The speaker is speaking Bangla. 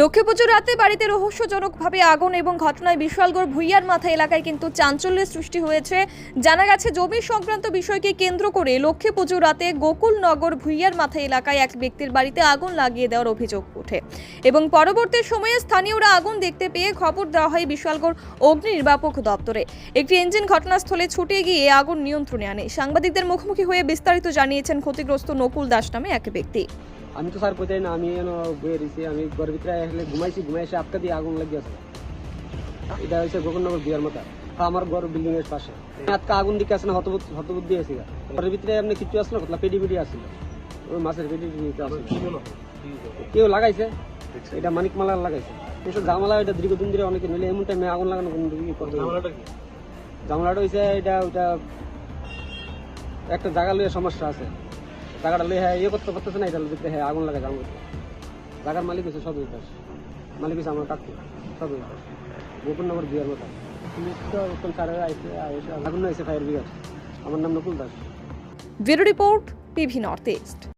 লক্ষ্মী পুজোর রাতে বাড়িতে রহস্যজনকভাবে আগুন এবং ঘটনায় বিশালগড় ভুইয়ার মাথা এলাকায় কিন্তু চাঞ্চল্যের সৃষ্টি হয়েছে। জানা গেছে, জমি সংক্রান্ত বিষয়কে কেন্দ্র করে লক্ষ্মী পুজোর রাতে গোকুলনগর ভুইয়ার মাথা এলাকায় এক ব্যক্তির বাড়িতে আগুন লাগিয়ে দেওয়ার অভিযোগ ওঠে। এবং পরবর্তী সময়ে স্থানীয়রা আগুন দেখতে পেয়ে খবর দেওয়া হয় বিশালগড় অগ্নি নির্বাপক দপ্তরে। একটি ইঞ্জিন ঘটনাস্থলে ছুটে গিয়ে আগুন নিয়ন্ত্রণে আনে। সাংবাদিকদের মুখোমুখি হয়ে বিস্তারিত জানিয়েছেন ক্ষতিগ্রস্ত নকুল দাস নামে এক ব্যক্তি। আমি তো স্যার কোথায় না আমি এন বয়ে রয়েছি আমি ঘরের ভিতরে আসলে ঘুমাইছি ঘুমাই এসে আটকা দিয়ে আগুন লাগিয়ে আছে এটা হচ্ছে গোকর্ণনগর বিয়ার মাথা আমার ঘর বিল্ডিং এর পাশে। আজকে আগুন দিকে আসে না হতবুদ্ধ হতবুদ্ধি আছে ঘরের ভিতরে আপনি কিছু আসলো কতলা পেডি পেডি আসলো ওই মাছের পেডি আসলো কেউ লাগাইছে? এটা মানিক মালা লাগাইছে। এসব জামালা এটা দীর্ঘদিন ধরে অনেকে নিলে এমন টাইমে আগুন লাগানো কোনো করতে জামালাটা হয়েছে এটা ওইটা একটা জায়গা লইয়ে সমস্যা আছে। জায়গাটা লইয়ে হ্যাঁ ইয়ে করতে পারতেছে না এটা দেখতে হ্যাঁ আগুন লাগাই আগুন জায়গার মালিক হচ্ছে সদর দাস। মালিক হচ্ছে আমার কাকু সবই দাস। নগর বিয়ার মতো পুলিশ তো আইসে আইসে আগুন হয়েছে ফায়ার বিয়ার আমার নাম Nakul Das. Bureau report PV north east.